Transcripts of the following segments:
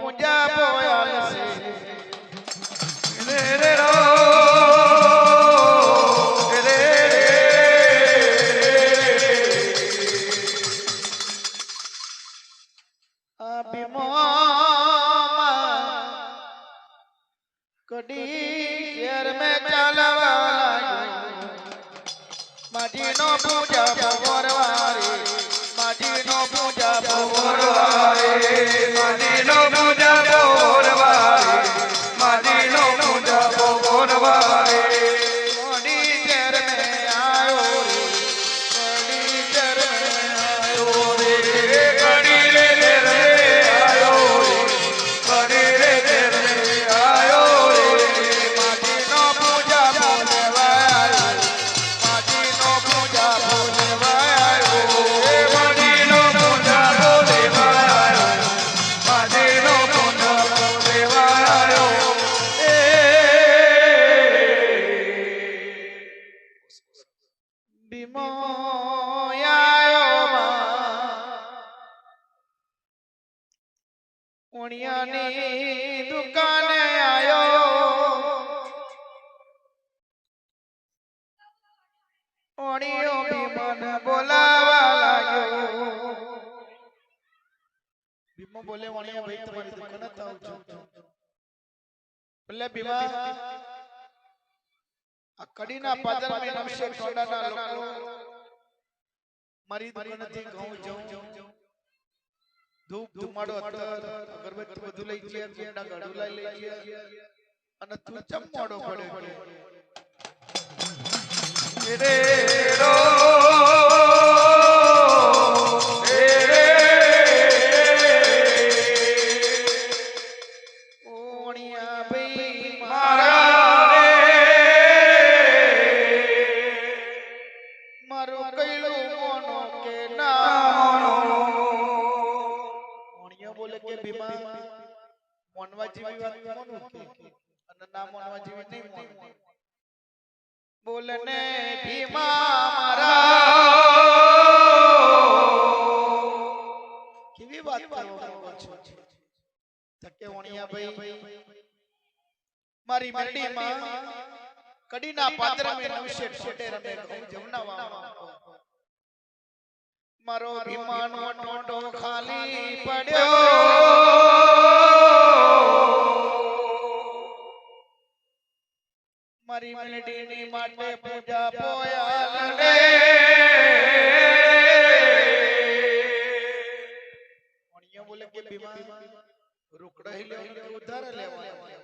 પૂજા બોયાલ બોલે વણિયા ભાઈ તમારી દુકાને જ આવું છું એટલે બીમા આ કડીના પાદર મે નમશે ટોડાના લોકો મારી દુકાનેથી ઘઉં જઉં. ધૂપ ધુમાડો અત્તર અગરબત્તી બધું લઈ ગયા ગાડું લઈ લઈ ગયા અને તું ચમ મોડો પડ્યો રો રે જેવી વાત મોનું કે અને ના મોનવા જેવી નહીં મોન બોલને ભીમા મારા. કેવી વાત કરો છો? ધકે ઓણિયા ભાઈ મારી મંડીમાં કડીના પાત્ર મે નવશે છોટે રમે ઘઉં જમનાવા મારો ભીમાનો ટોટો ખાલી પડ્યો. મારી મેલડીની માટે પૂજા પોયાલ ઓણિયા બોલે રોકડા ઉધાર લેવા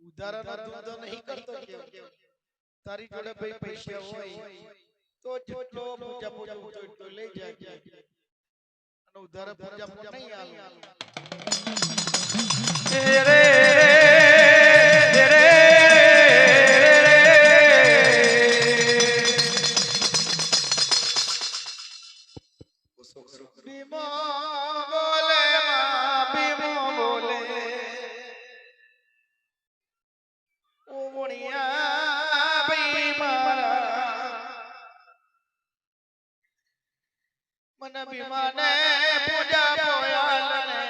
ઉધારાનો ધંધો નહીં કરતો કે તારી જોડે ભાઈ પૈસા હોય તો જેટલો પૂજા પૂજા પૂજો એટલો લઈ જાય. અને ઉધારા પૂજા પૂજા નહીં આલું ભીમો બોલે પૂજા પોયાલ ને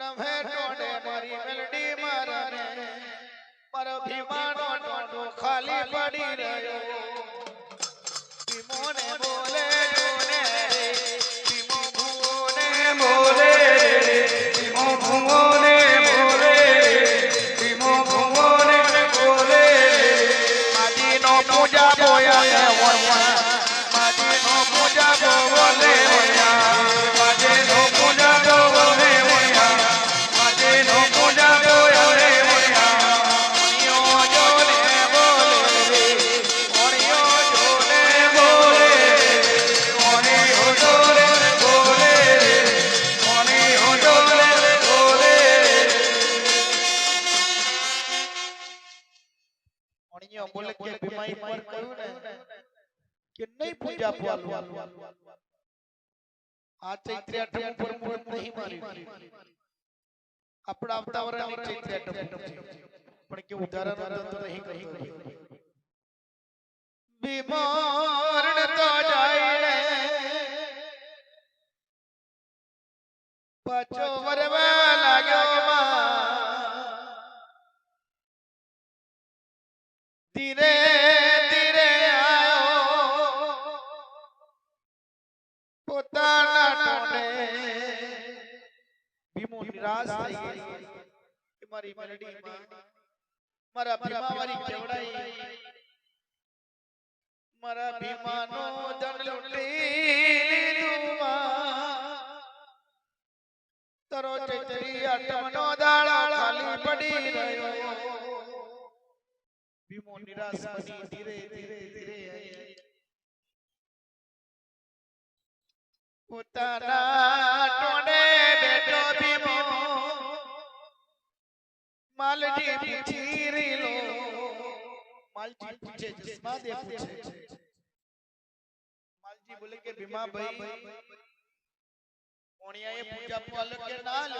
નભે ટોડે મારી મેલડી મારા ને મારો ભીમાનો ટોડો ખાલી પડી રહ્યો પાલવું આ ચૈત્રી આઠમ ઉપર મુહૂર્ત નહીં મારી આપણા આવતા વર્ષની ચૈત્રી ધીરે પોતાના ટોને ભીમો નિરાશ થઈ ગયો. કે મારી મેલડી મારા ભીમાવારી કેવડાઈ, મારા ભીમાનો જન લૂટી લીધું તરો ચૈતરી આઠમનો દાડો ખાલી પડી રહ્યો. ભીમો નિરાશ બની ધીરે ધીરે ધીરે પોતાના ટોણે બેઠો ભીમો. માલજી પૂછી રીલો માલજી પૂછે. માલજી બોલે કે ભીમા ભાઈ કોણિયાએ પૂજા પાલ કે ના લે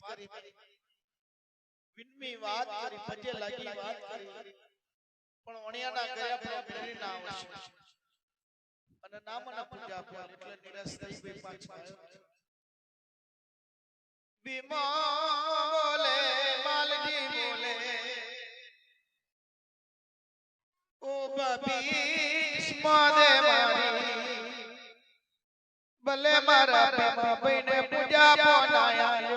વાત કરી. વિનમી વાત કરી પજે લાગી વાત કરી. પણ વણિયાના ગયા પર ફેરી ના આવશે અને નામ ના પૂજા પાલ એટલે નિરાશ થઈ ગઈ પાછો. આવ્યો બીમોલે માલજી બોલે. ઓ બબીશ મોદે મારી. ભલે મારા ભીમા ભાઈને પૂજા બોલાયો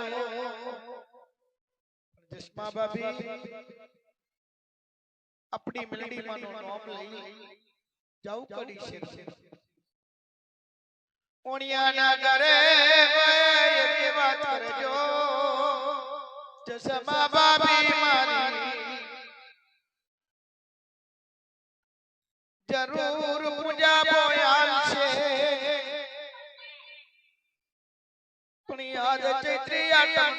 જસ્મા ભાભી આપણી મેલડી માનું નામ લઈ જાઉં કરી છે ઓણિયાના ઘરે એવી વાત કરજો. જસમા ભાભી મારી જરૂર પૂજા બોયાલ છે. પણ યાદ ચૈત્રી આટમનો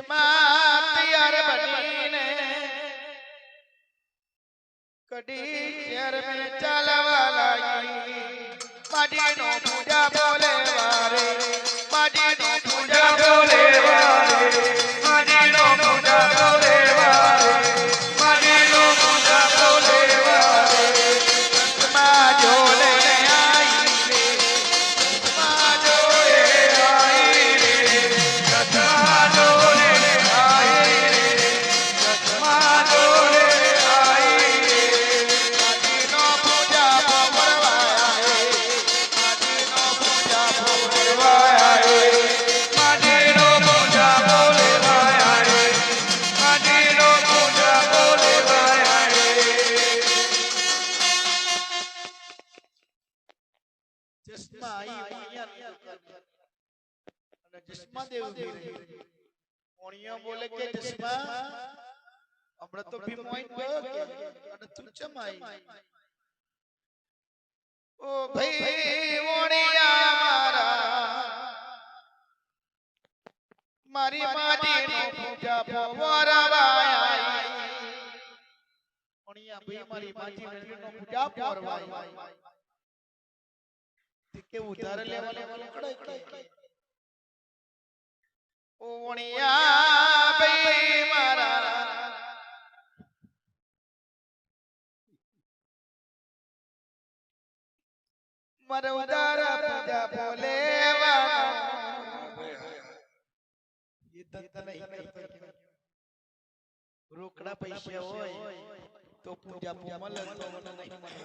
ચશ્મા તૈયાર બનીને કડી મેં ચાલવા લાગી. માજીનો પૂજા બોલે વારે માજીનો ઓણિયો બોલે કે ચશ્મા હમણાં તો ભીમ આઈ ગયો કે અને તું ચમ આઈ ઓ ભાઈ ઓણિયા મારા, મારી માજીનો પૂજા પોરવાય ઓણિયા ભાઈ, મારી માજી મેળવીનો પૂજા પોરવાય તે કે ઉધાર લેવા લેવા કડાય કડાય ઓણિયા ભાઈ મારા મારે ઉધાર પૂજા બોલેવાનો એ ધંધા નહીં કરતો રોકડા પૈસા હોય, તો પૂજા મળે તો મને નહીં મળે.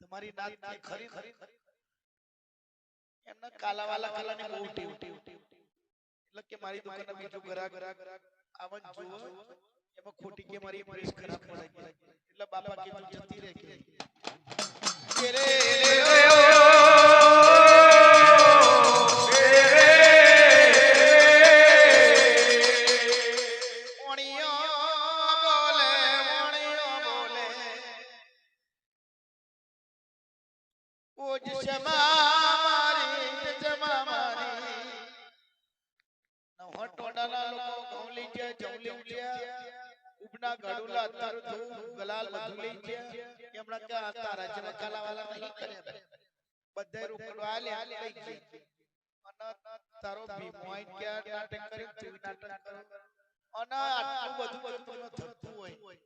તમારી નાતની ખરી ખરી એમના કાલાવાલા કાલાની બહુ ટીવ ટીવ એટલે કે મારી દુકાન બીજું ગ્રાહક ગ્રાહક આવન જુઓ એમાં ખોટી કે મારી પ્રેસ ખરાબ પડે એટલે બાપા કીધું જતી રહે કે રે આલ્યા લઈ તારો ભીમો આઈને નાટક કર્યું તું નાટક કર્યું. અને આટલું બધું બધું થતું હોય.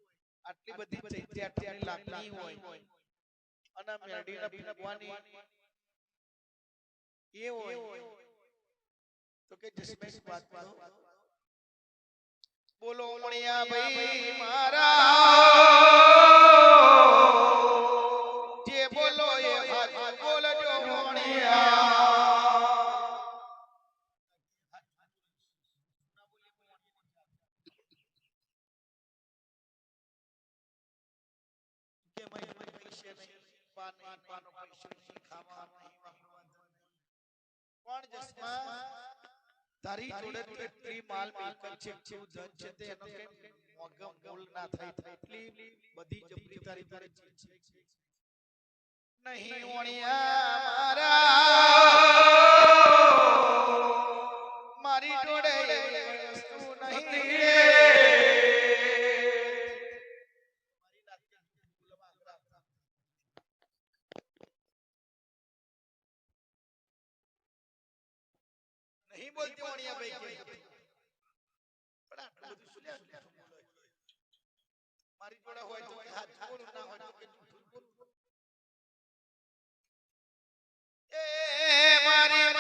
આટલી બધી ચૈત્ય આટલી લાગણી હોય. અને મેરડીના ભીમવાની એ હોય. તો કે જસમેશ વાત કરો? બોલો મણિયા ભાઈ મારા જે બોલો નહીં ઓણિયા મારા જોડે નહીં મારી જોડે હોય તો હાથ બોલું ના હોય તો એ મારી